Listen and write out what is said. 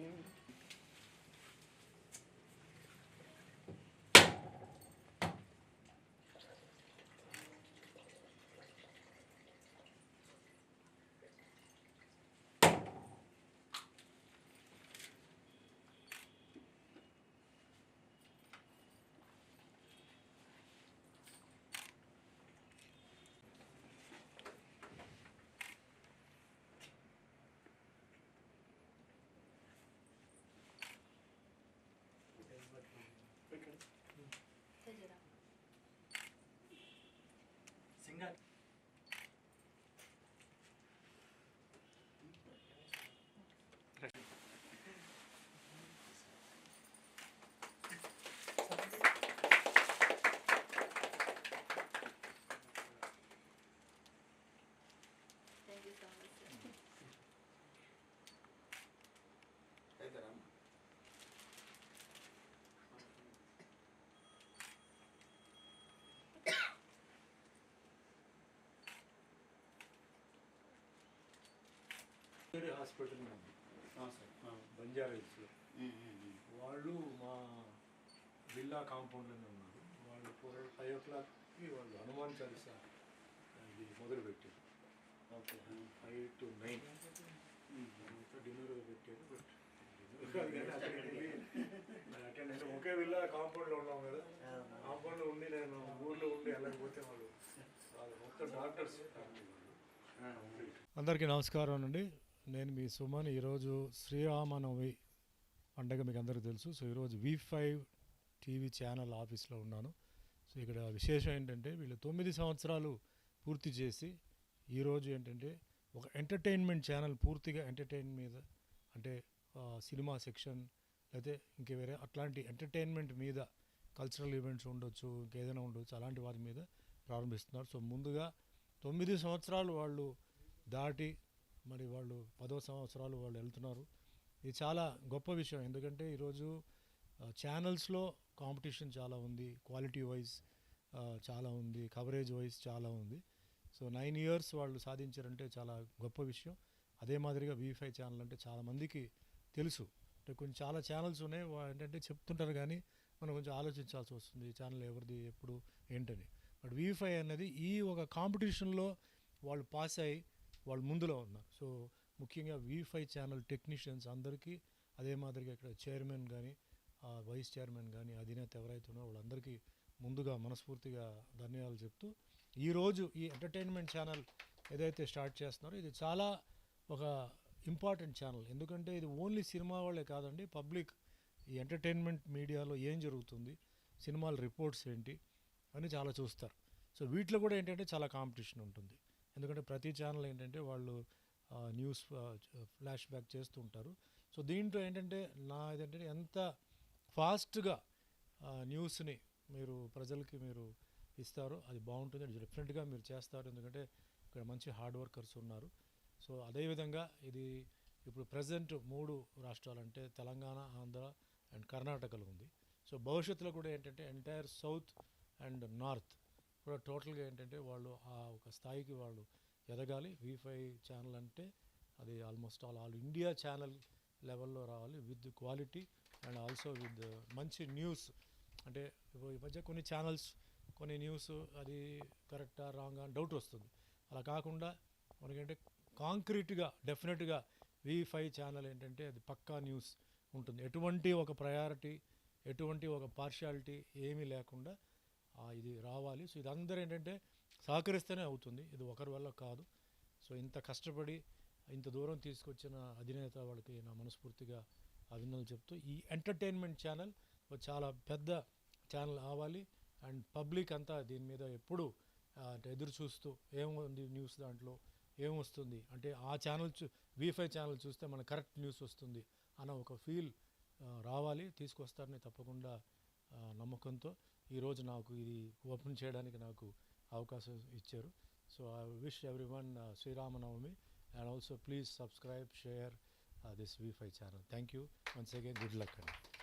morning. అని singer thank you so much sir వేరే hospital ఉంది బంజారా హిల్స్లో వాళ్ళు మా విల్లా కాంపౌండ్లోనే ఉన్నారు. వాళ్ళు ఫోర్ ఫైవ్ ఓ క్లాక్కి వాళ్ళు హనుమాన్ చాలీసా ఇది మొదలుపెట్టారు okay five to nine. Dinner పెట్టారు బట్ ఒకే విల్లా కాంపౌండ్లో ఉన్నాం కదా. కాంపౌండ్లో ఉండి నేను ఊర్లో ఉండి వెళ్ళకపోతే వాళ్ళు వాళ్ళు మొత్తం డాక్టర్స్ అందరికీ నమస్కారం అండి. నేను మీ సుమన్ ఈరోజు శ్రీరామనవమి పండగ మీకు అందరికీ తెలుసు. సో ఈరోజు వి ఫైవ్ టీవీ ఛానల్ ఆఫీస్లో ఉన్నాను. సో ఇక్కడ విశేషం ఏంటంటే వీళ్ళు తొమ్మిది సంవత్సరాలు పూర్తి చేసి ఈరోజు ఏంటంటే ఒక ఎంటర్టైన్మెంట్ ఛానల్ పూర్తిగా ఎంటర్టైన్ మీద అంటే సినిమా సెక్షన్ లేకపోతే ఇంకే వేరే అట్లాంటి ఎంటర్టైన్మెంట్ మీద కల్చరల్ ఈవెంట్స్ ఉండొచ్చు ఇంకేదైనా ఉండొచ్చు అలాంటి వాటి మీద ప్రారంభిస్తున్నారు. సో ముందుగా తొమ్మిది సంవత్సరాలు వాళ్ళు దాటి మరి వాళ్ళు పదో సంవత్సరాలు వాళ్ళు వెళ్తున్నారు. ఇది చాలా గొప్ప విషయం. ఎందుకంటే ఈరోజు ఛానల్స్లో కాంపిటీషన్ చాలా ఉంది. క్వాలిటీ వైజ్ చాలా ఉంది. కవరేజ్ వైజ్ చాలా ఉంది. సో నైన్ ఇయర్స్ వాళ్ళు సాధించారంటే చాలా గొప్ప విషయం. అదే మాదిరిగా వీఫై ఛానల్ అంటే చాలామందికి తెలుసు. అంటే కొంచెం చాలా ఛానల్స్ ఉన్నాయి. వా- ఏంటంటే చెప్తుంటారు కానీ మనం కొంచెం ఆలోచించాల్సి వస్తుంది. ఈ ఛానల్ ఎవరిది ఎప్పుడు ఏంటని. బట్ వీఫై అనేది ఈ ఒక కాంపిటీషన్లో వాళ్ళు పాస్ అయ్యి వాళ్ళు ముందులో ఉన్నారు. సో ముఖ్యంగా వీ ఫైవ్ ఛానల్ టెక్నీషియన్స్ అందరికీ అదే మాదిరిగా ఇక్కడ చైర్మన్ కానీ వైస్ చైర్మన్ కానీ అధినేత ఎవరైతే ఉన్నారో వాళ్ళందరికీ ముందుగా మనస్ఫూర్తిగా ధన్యవాదాలు చెప్తూ ఈరోజు ఈ ఎంటర్టైన్మెంట్ ఛానల్ ఏదైతే స్టార్ట్ చేస్తున్నారో ఇది చాలా ఒక ఇంపార్టెంట్ ఛానల్. ఎందుకంటే ఇది ఓన్లీ సినిమా వాళ్ళే కాదండి పబ్లిక్ ఈ ఎంటర్టైన్మెంట్ మీడియాలో ఏం జరుగుతుంది సినిమాల రిపోర్ట్స్ ఏంటి అని చాలా చూస్తారు. సో వీటిలో కూడా ఏంటంటే చాలా కాంపిటీషన్ ఉంటుంది. ఎందుకంటే ప్రతి ఛానల్ ఏంటంటే వాళ్ళు న్యూస్ ఫ్లాష్ బ్యాక్ చేస్తూ ఉంటారు. సో దీంట్లో ఏంటంటే నా ఏంటంటే ఎంత ఫాస్ట్గా న్యూస్ని మీరు ప్రజలకి మీరు ఇస్తారో అది బాగుంటుంది. అది డిఫరెంట్గా మీరు చేస్తారు. ఎందుకంటే ఇక్కడ మంచి హార్డ్ వర్కర్స్ ఉన్నారు. సో అదేవిధంగా ఇది ఇప్పుడు ప్రజెంట్ మూడు రాష్ట్రాలు అంటే తెలంగాణ ఆంధ్ర అండ్ కర్ణాటకలో ఉంది. సో భవిష్యత్తులో కూడా ఏంటంటే ఎంటైర్ సౌత్ అండ్ నార్త్ కూడా టోటల్గా ఏంటంటే వాళ్ళు ఆ ఒక స్థాయికి వాళ్ళు ఎదగాలి. వి ఫైవ్ ఛానల్ అంటే అది almost all all India channel లెవెల్లో రావాలి with quality and also with మంచి న్యూస్ అంటే ఈ మధ్య కొన్ని ఛానల్స్ కొన్ని న్యూస్ అది కరెక్టా రాంగా అని డౌట్ వస్తుంది. అలా కాకుండా మనకంటే కాంక్రీట్గా డెఫినెట్గా వి ఫైవ్ ఛానల్ ఏంటంటే అది పక్కా న్యూస్ ఉంటుంది. ఎటువంటి ఒక ప్రయారిటీ ఎటువంటి ఒక పార్షియాలిటీ ఏమీ లేకుండా ఇది రావాలి. సో ఇది అందరూ ఏంటంటే సహకరిస్తేనే అవుతుంది. ఇది ఒకరి వల్ల కాదు. సో ఇంత కష్టపడి ఇంత దూరం తీసుకొచ్చిన అధినేత వాళ్ళకి నా మనస్ఫూర్తిగా అభినందనలు చెప్తూ ఈ ఎంటర్టైన్మెంట్ ఛానల్ చాలా పెద్ద ఛానల్ అవ్వాలి. అండ్ పబ్లిక్ అంతా దీని మీద ఎప్పుడు ఎదురు చూస్తూ ఏముంది న్యూస్ దాంట్లో ఏమొస్తుంది? అంటే ఆ ఛానల్ చూ వీఫై ఛానల్ చూస్తే మన కరెక్ట్ న్యూస్ వస్తుంది అన్న ఒక ఫీల్ రావాలి. తీసుకొస్తారని తప్పకుండా నమ్మకంతో. ఈరోజు నాకు ఇది ఓపెన్ చేయడానికి నాకు అవకాశం ఇచ్చారు. So I wish everyone Sriramanavami and also please subscribe share this వీఫై five channel thank you once again good luck అండి